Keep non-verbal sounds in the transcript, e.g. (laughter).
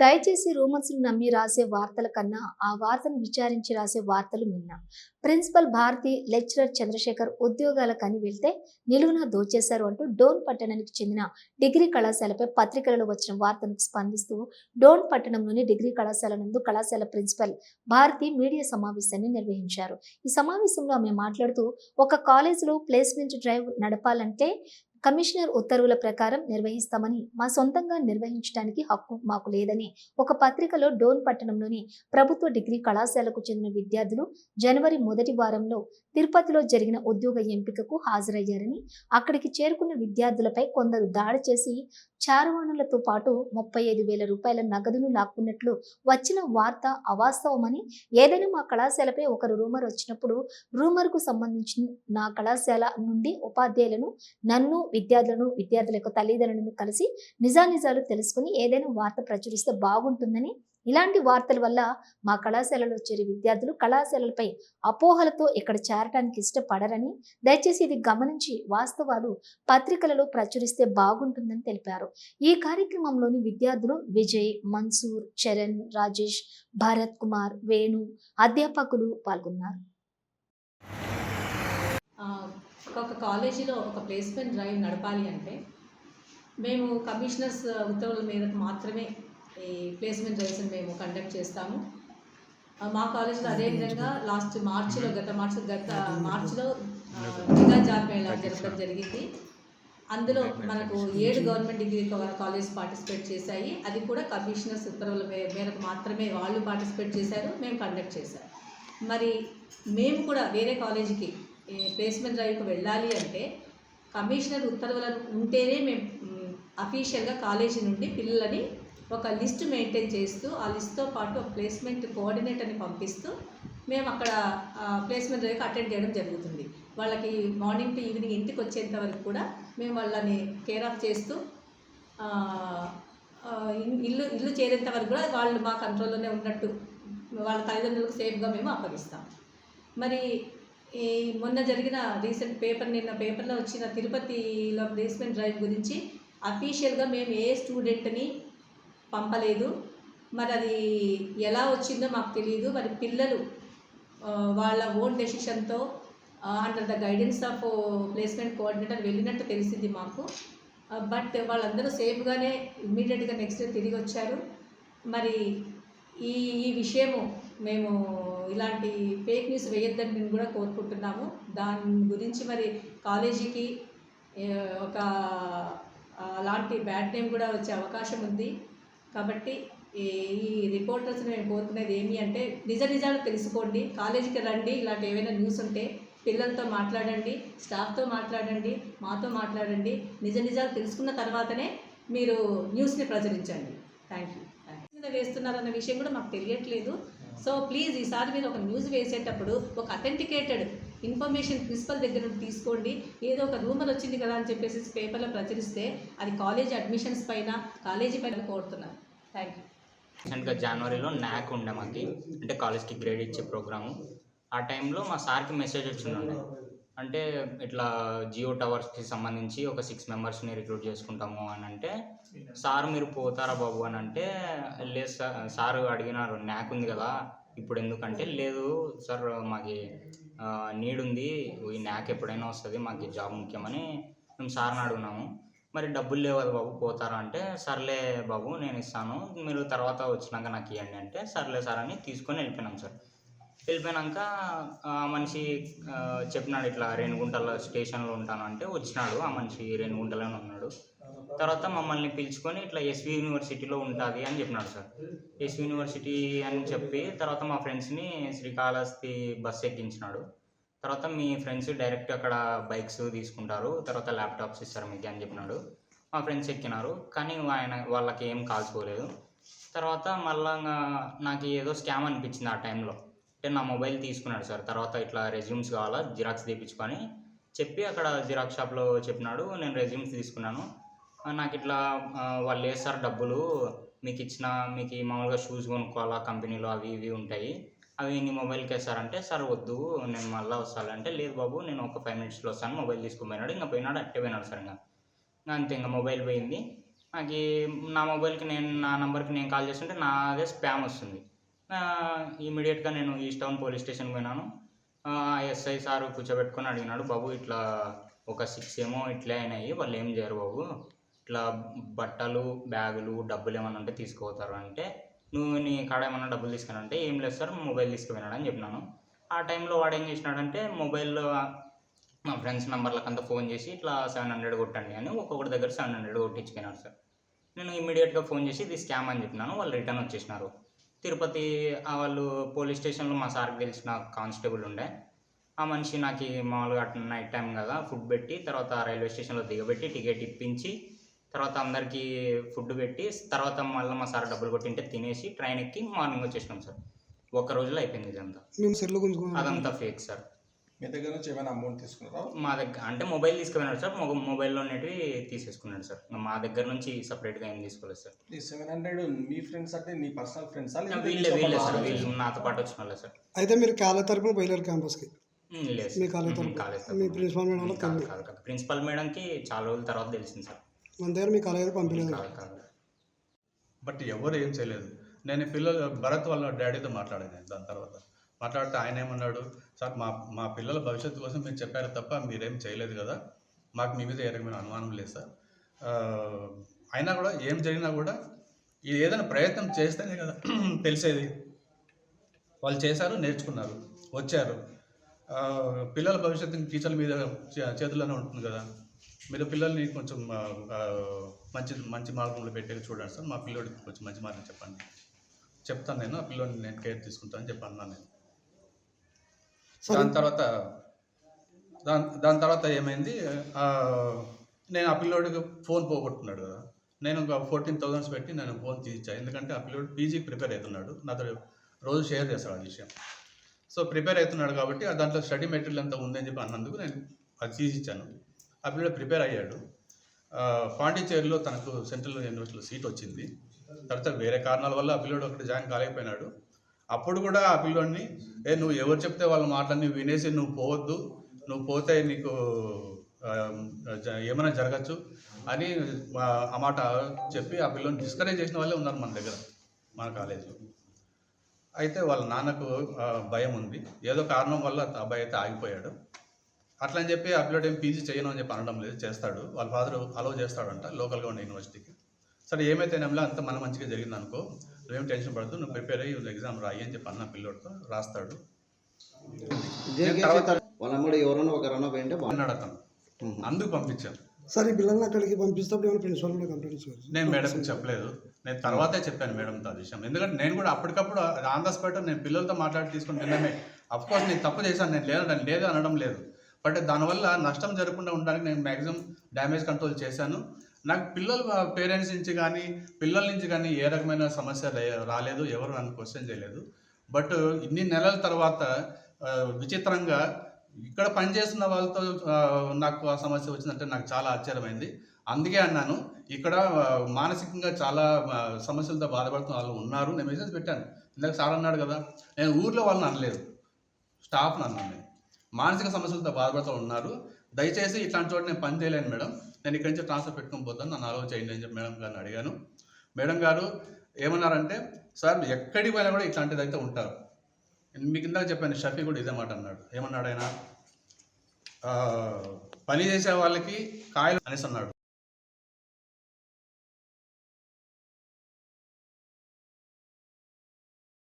దయచేసి రూమర్స్ను నమ్మి రాసే వార్తల కన్నా ఆ వార్తను విచారించి రాసే వార్తలు మిన్న. ప్రిన్సిపల్ భారతి లెక్చరర్ చంద్రశేఖర్ ఉద్యోగాల కని వెళ్తే నిలువున దోచేశారు అంటూ డోన్ పట్టణానికి చెందిన డిగ్రీ కళాశాలపై పత్రికలలో వచ్చిన వార్తను స్పందిస్తూ డోన్ పట్టణంలోని డిగ్రీ కళాశాల నందు కళాశాల ప్రిన్సిపల్ భారతి మీడియా సమావేశాన్ని నిర్వహించారు. ఈ సమావేశంలో ఆమె మాట్లాడుతూ ఒక కాలేజీలో ప్లేస్మెంట్ డ్రైవ్ నడపాలంటే కమిషనర్ ఉత్తర్వుల ప్రకారం నిర్వహిస్తామని మా సొంతంగా నిర్వహించడానికి హక్కు మాకు లేదని ఒక పత్రికలో డోన్ పట్టణంలోని ప్రభుత్వ డిగ్రీ కళాశాలకు చెందిన విద్యార్థులు జనవరి మొదటి వారంలో తిరుపతిలో జరిగిన ఉద్యోగ ఎంపికకు హాజరయ్యారని అక్కడికి చేరుకున్న విద్యార్థులపై కొందరు దాడి చేసి చారువాణులతో పాటు ముప్పై ఐదు వేల రూపాయల నగదును లాక్కున్నట్లు వచ్చిన వార్త అవాస్తవమని ఏదైనా మా కళాశాలపై ఒకరు రూమర్ వచ్చినప్పుడు రూమర్కు సంబంధించిన నా కళాశాల నుండి ఉపాధ్యాయులను నన్ను విద్యార్థులను విద్యార్థుల యొక్క తల్లిదండ్రులను కలిసి నిజానిజాలు తెలుసుకుని ఏదైనా వార్త ప్రచురిస్తే బాగుంటుందని ఇలాంటి వార్తల వల్ల మా కళాశాలలో చేరే విద్యార్థులు కళాశాలలపై అపోహలతో ఇక్కడ చేరటానికి ఇష్టపడరని దయచేసి ఇది గమనించి వాస్తవాలు పత్రికలలో ప్రచురిస్తే బాగుంటుందని తెలిపారు. ఈ కార్యక్రమంలోని విద్యార్థులు విజయ్ మన్సూర్ చరణ్ రాజేష్ భరత్ కుమార్ వేణు అధ్యాపకులు పాల్గొన్నారు. ఒక కాలేజీలో ఒక ప్లేస్మెంట్ డ్రైవ్ నడపాలి అంటే మేము కమిషనర్స్ ఉత్తర్వుల మేరకు మాత్రమే ఈ ప్లేస్మెంట్ డ్రైవ్స్ని మేము కండక్ట్ చేస్తాము. మా కాలేజీలో అదేవిధంగా లాస్ట్ మార్చిలో గత మార్చి గత మార్చిలో ఆ, మెగా జాబ్ మేళా జరగడం జరిగింది. అందులో మనకు ఏడు గవర్నమెంట్ డిగ్రీ కా- కాలేజ్ పార్టిసిపేట్ చేశాయి. అది కూడా కమిషనర్స్ ఉత్తర్వుల మే- మేరకు మాత్రమే వాళ్ళు పార్టిసిపేట్ చేశారు మేము కండక్ట్ చేశాం. మరి మేము కూడా వేరే కాలేజీకి ప్లేస్మెంట్ డ్రైవ్కి వెళ్ళాలి అంటే కమిషనర్ ఉత్తర్వులను ఉంటేనే మేము అఫీషియల్గా కాలేజీ నుండి పిల్లలని ఒక లిస్ట్ మెయింటైన్ చేస్తూ ఆ లిస్ట్తో పాటు ఒక ప్లేస్మెంట్ కోఆర్డినేటర్ని పంపిస్తూ మేము అక్కడ ప్లేస్మెంట్ డ్రైవ్కి అటెండ్ చేయడం జరుగుతుంది. వాళ్ళకి మార్నింగ్ టు ఈవినింగ్ ఇంటికి వచ్చేంత వరకు కూడా మేము వాళ్ళని కేర్ ఆఫ్ చేస్తూ ఇల్లు ఇల్లు చేరేంత వరకు కూడా వాళ్ళు మా కంట్రోల్లోనే ఉన్నట్టు వాళ్ళ తల్లిదండ్రులకు సేఫ్గా మేము అప్పగిస్తాం. మరి ఈ మొన్న జరిగిన రీసెంట్ పేపర్ నిన్న పేపర్లో వచ్చిన తిరుపతిలో ప్లేస్మెంట్ డ్రైవ్ గురించి అఫీషియల్గా మేము ఏ స్టూడెంట్ని పంపలేదు. మరి అది ఎలా వచ్చిందో మాకు తెలియదు మరి పిల్లలు వాళ్ళ own డెసిషన్తో under the guidance of placement coordinator వెళ్ళినట్టు తెలిసింది మాకు. బట్ వాళ్ళందరూ సేఫ్గానే ఇమ్మీడియట్గా నెక్స్ట్ డే తిరిగి వచ్చారు. మరి ఈ ఈ విషయము మేము ఇలాంటి ఫేక్ న్యూస్ వేయొద్దని మేము కూడా కోరుకుంటున్నాము. దాని గురించి మరి కాలేజీకి ఒక అలాంటి బ్యాడ్ నేమ్ కూడా వచ్చే అవకాశం ఉంది. కాబట్టి ఈ ఈ రిపోర్టర్స్ని కోరుకునేది ఏమి అంటే నిజ నిజాలు తెలుసుకోండి. కాలేజీకి రండి ఇలాంటి ఏవైనా న్యూస్ ఉంటే పిల్లలతో మాట్లాడండి స్టాఫ్తో మాట్లాడండి మాతో మాట్లాడండి. నిజ నిజాలు తెలుసుకున్న తర్వాతనే మీరు న్యూస్ని ప్రచురించండి. థ్యాంక్ యూ మీద వేస్తున్నారన్న విషయం కూడా మాకు తెలియట్లేదు. సో ప్లీజ్ ఈసారి మీరు ఒక న్యూస్ వేసేటప్పుడు ఒక అథెంటికేటెడ్ ఇన్ఫర్మేషన్ ప్రిన్సిపల్ దగ్గర నుండి తీసుకోండి. ఏదో ఒక రూమర్ వచ్చింది కదా అని చెప్పేసి పేపర్లో ప్రచురిస్తే అది కాలేజ్ అడ్మిషన్స్ పైన కాలేజీ పైన కోరుతున్నాను. థ్యాంక్ యూ రీసెంట్గా జనవరిలో న్యాక్ ఉండే మాకు అంటే కాలేజ్కి గ్రేడ్ ఇచ్చే ప్రోగ్రాము. ఆ టైంలో మా సార్కి మెసేజ్ వచ్చిందండి. అంటే ఇట్లా జియో టవర్స్కి సంబంధించి ఒక సిక్స్ మెంబర్స్ని రిక్రూట్ చేసుకుంటాము అని అంటే సార్ మీరు పోతారా బాబు? అని అంటే లేదు సార్ సార్ అడిగినారు న్యాక్ ఉంది కదా ఇప్పుడు ఎందుకంటే లేదు సార్ మాకి నీడ్ ఉంది ఈ న్యాక్ ఎప్పుడైనా వస్తుంది మాకు జాబ్ ముఖ్యమని మేము సార్ని అడుగున్నాము. మరి డబ్బులు లేవు కదా బాబు పోతారా అంటే సర్లే బాబు నేను ఇస్తాను. మీరు తర్వాత వచ్చినాక నాకు ఇవ్వండి అంటే సర్లే సార్ అని తీసుకొని వెళ్ళిపోయినాం సార్. వెళ్ళిపోయినాక ఆ మనిషి చెప్పినాడు ఇట్లా రేణిగుంటలో స్టేషన్లో ఉంటాను అంటే వచ్చినాడు ఆ మనిషి రేణిగుంటలోనే ఉన్నాడు. తర్వాత మమ్మల్ని పిలుచుకొని ఇట్లా ఎస్వి యూనివర్సిటీలో ఉంటుంది అని చెప్పినాడు సార్. ఎస్వి యూనివర్సిటీ అని చెప్పి తర్వాత మా ఫ్రెండ్స్ని శ్రీకాళహస్తి బస్ ఎక్కించినాడు. తర్వాత మీ ఫ్రెండ్స్ డైరెక్ట్ అక్కడ బైక్స్ తీసుకుంటారు తర్వాత ల్యాప్టాప్స్ ఇస్తారు మీకు అని చెప్పినాడు. మా ఫ్రెండ్స్ ఎక్కినారు కానీ ఆయన వాళ్ళకి ఏం కాల్చుకోలేదు తర్వాత మళ్ళా నాకు ఏదో స్కామ్ అనిపించింది ఆ టైంలో. అంటే నా మొబైల్ తీసుకున్నాడు సార్. తర్వాత ఇట్లా రెజ్యూమ్స్ కావాలా జిరాక్స్ తీపించుకొని చెప్పి అక్కడ జిరాక్స్ షాప్లో చెప్పినాడు నేను రెజ్యూమ్స్ తీసుకున్నాను. నాకు ఇట్లా వాళ్ళు వేస్తారు డబ్బులు. మీకు ఇచ్చిన మీకు మామూలుగా షూస్ కొనుక్కోవాలా కంపెనీలో అవి ఇవి ఉంటాయి. అవి నీ మొబైల్కి వేస్తారంటే సార్ వద్దు నేను మళ్ళీ వస్తానంటే లేదు బాబు నేను ఒక ఫైవ్ మినిట్స్లో వస్తాను మొబైల్ తీసుకుపోయినాడు ఇంకా పోయినాడు అట్టే పోయినాడు సార్ ఇంకా. ఇంకా అంతే ఇంకా మొబైల్ పోయింది. నాకు నా మొబైల్కి నేను నా నెంబర్కి నేను కాల్ చేస్తుంటే నాదే స్పామ్ వస్తుంది. ఇమీడియట్గా నేను ఈస్ట్ టౌన్ పోలీస్ స్టేషన్కి పోయినాను. ఎస్ఐ సార్ కూర్చోబెట్టుకొని అడిగినాడు బాబు ఇట్లా ఒక సిక్స్ ఏమో ఇట్లే అయినాయి వాళ్ళు ఏం చేయరు బాబు. ఇట్లా బట్టలు బ్యాగులు డబ్బులు ఏమైనా ఉంటే తీసుకుపోతారు. అంటే నువ్వు నీ కాడ ఏమన్నా డబ్బులు తీసుకున్నానంటే ఏం లేదు సార్ మొబైల్ తీసుకుపోయినాడు అని చెప్పినాను. ఆ టైంలో వాడు ఏం చేసినాడంటే మొబైల్లో మా ఫ్రెండ్స్ నెంబర్లకు అంతా ఫోన్ చేసి ఇట్లా సెవెన్ హండ్రెడ్ కొట్టండి అని ఒక్కొక్కటి దగ్గర సెవెన్ హండ్రెడ్ కొట్టించుకున్నారు సార్. నేను ఇమీడియట్గా ఫోన్ చేసి ఇది స్కామ్ అని చెప్పినాను వాళ్ళు రిటర్న్ వచ్చేసినారు. తిరుపతి వాళ్ళు పోలీస్ స్టేషన్లో మా సార్కి తెలిసిన కానిస్టేబుల్ ఉండే. ఆ మనిషి నాకు మామూలుగా అట్లా నైట్ టైం కదా ఫుడ్ పెట్టి తర్వాత రైల్వే స్టేషన్లో దిగబెట్టి టికెట్ ఇప్పించి తర్వాత అందరికీ ఫుడ్ పెట్టి తర్వాత మళ్ళీ మా సార్ డబ్బులు కొట్టింటే తినేసి ట్రైన్ ఎక్కి మార్నింగ్ వచ్చేసినాం సార్. ఒక రోజులో అయిపోయింది ఇదంతా. మేము సెల్లు గుంజుకున్నాం. అదంతా ఫేక్ సార్. మీ దగ్గర నుంచి ఏమైనా అమౌంట్ తీసుకున్నారా? మా దగ్గర అంటే మొబైల్ తీసుకుపోయినాడు సార్. మొ మొబైల్లో ఉన్నటివి తీసేసుకున్నాడు సార్. మా దగ్గర నుంచి సపరేట్గా ఏం తీసుకోలేదు సార్. ఈ సెవెన్ హండ్రెడ్ మీ ఫ్రెండ్స్ అంటే నీ పర్సనల్ ఫ్రెండ్స్ వీళ్ళే వీళ్ళే సార్. వీళ్ళు నాతో పాటు వచ్చిన వాళ్ళే సార్. అయితే మీరు కాలేజ్ తరపున బయలుదేరు క్యాంపస్కి లేదు మీ. కాలేజ్ కాలేజ్ మీ. ప్రిన్సిపాల్ మేడం కాదు కాదు ప్రిన్సిపల్ మేడంకి చాలా రోజుల తర్వాత తెలిసింది సార్. మన దగ్గర మీ కాలేజ్ పంపించలేదు. బట్ ఎవరు ఏం చేయలేదు. నేను పిల్లలు భరత్ వాళ్ళ డాడీతో మాట్లాడాను నేను దాని తర్వాత. మాట్లాడితే ఆయన ఏమన్నాడు సార్ మా మా పిల్లల భవిష్యత్తు కోసం మీరు చెప్పారు తప్ప మీరేం చేయలేదు కదా. మాకు మీ మీద ఏ రకమైన అనుమానం లేదు సార్. అయినా కూడా ఏం జరిగినా కూడా ఇది ఏదైనా ప్రయత్నం చేస్తేనే కదా (clears throat) తెలిసేది. వాళ్ళు చేశారు నేర్చుకున్నారు వచ్చారు. పిల్లల భవిష్యత్తు టీచర్ల మీద చేతుల్లోనే ఉంటుంది కదా. మీరు పిల్లల్ని కొంచెం మంచి మంచి మార్గంలో పెట్టేది చూడండి సార్. మా పిల్లోడికి కొంచెం మంచి మార్గం చెప్పండి. చెప్తాను నేను ఆ పిల్లోడిని నేను కేర్ తీసుకుంటానని చెప్పి అన్నాను నేను. దాని తర్వాత దాని దాని తర్వాత ఏమైంది? నేను ఆ పిల్లోడికి ఫోన్ పోగొట్టుకున్నాడు కదా. నేను ఒక ఫోర్టీన్ థౌసండ్స్ పెట్టి నేను ఫోన్ తీసిచ్చా ఎందుకంటే ఆ పిల్లోడు పీజీకి ప్రిపేర్ అవుతున్నాడు. నాతో రోజు షేర్ చేస్తాడు ఆ విషయం. సో ప్రిపేర్ అవుతున్నాడు కాబట్టి ఆ దాంట్లో స్టడీ మెటీరియల్ అంతా ఉందని చెప్పి అన్నందుకు నేను అది తీసిచ్చాను. ఆ పిల్లడు ప్రిపేర్ అయ్యాడు. పాండిచేరిలో తనకు సెంట్రల్ యూనివర్సిటీలో సీట్ వచ్చింది. తర్వాత వేరే కారణాల వల్ల ఆ పిల్లడు అక్కడ జాయిన్ కాలేకపోయినాడు. అప్పుడు కూడా ఆ పిల్లోడిని ఏ నువ్వు ఎవరు చెప్తే వాళ్ళ మాటలన్నీ వినేసి నువ్వు పోవద్దు. నువ్వు పోతే నీకు జ- ఏమైనా జరగచ్చు అని ఆ మాట చెప్పి ఆ పిల్లని డిస్కరేజ్ చేసిన వాళ్ళే ఉన్నారు మన దగ్గర మన కాలేజీలో అయితే వాళ్ళ నాన్నకు భయం ఉంది. ఏదో కారణం వల్ల ఆ అబ్బాయి అయితే ఆగిపోయాడు. అట్లా అని చెప్పి ఆ పిల్లడు ఏం పీజీ చేయను అని చెప్పి అనడం లేదు చేస్తాడు. వాళ్ళ ఫాదర్ అలౌ చేస్తాడంట లోకల్గా ఉన్న యూనివర్సిటీకి సరే ఏమైతేనేమో అంత మన మంచిగా జరిగింది అనుకో నువ్వేం టెన్షన్ పడద్దు నువ్వు ప్రిపేర్ అయ్యి ఎగ్జామ్ రాయి అని చెప్పి అన్న పిల్లోడితో రాస్తాడు. ఎవరన్నా అతను. అందుకు పంపించాను. సార్ ఈ పిల్లల్ని అక్కడికి ప్రిన్సిపాల్ కంప్లైంట్ ఇచ్చారు నేను మేడంకి చెప్పలేదు. నేను తర్వాతే చెప్పాను మేడంతో ఆ విషయం. ఎందుకంటే నేను కూడా అప్పటికప్పుడు ఆన్ ద స్పాట్ నేను పిల్లలతో మాట్లాడి తీసుకుని తినడమే కోర్స్ నేను తప్పు చేశాను నేను లేదు నేను లేదు అనడం లేదు. బట్ దానివల్ల నష్టం జరగకుండా ఉండడానికి నేను మ్యాక్సిమం డ్యామేజ్ కంట్రోల్ చేశాను. నాకు పిల్లల పేరెంట్స్ నుంచి కానీ పిల్లల నుంచి కానీ ఏ రకమైన సమస్య రాలేదు. ఎవరు నన్ను క్వశ్చన్ చేయలేదు. బట్ ఇన్ని నెలల తర్వాత విచిత్రంగా ఇక్కడ పనిచేస్తున్న వాళ్ళతో నాకు ఆ సమస్య వచ్చిందంటే నాకు చాలా ఆశ్చర్యమైంది. అందుకే అన్నాను ఇక్కడ మానసికంగా చాలా సమస్యలతో బాధపడుతున్న వాళ్ళు ఉన్నారు. నేను మెసేజ్ పెట్టాను. ఇందాక సార్ అన్నాడు కదా నేను ఊర్లో వాళ్ళని అనలేదు. స్టాఫ్ని అన్నాను నేను మానసిక సమస్యలతో బాధపడుతూ ఉన్నారు. దయచేసి ఇట్లాంటి చోట నేను పని చేయలేను మేడం. నేను ఇక్కడి నుంచి ట్రాన్స్ఫర్ పెట్టుకుని పోతాను. నన్ను ఆలోచన చేయండి అని చెప్పి మేడం గారిని అడిగాను. మేడం గారు ఏమన్నారంటే సార్ ఎక్కడికి పోయినా కూడా ఇట్లాంటిది అయితే ఉంటారు. మీకు ఇందాక చెప్పాను షఫీ కూడా ఇదే మాట అన్నాడు. ఏమన్నాడు ఆయన? పని చేసే వాళ్ళకి కాయలు అనేసి అన్నాడు.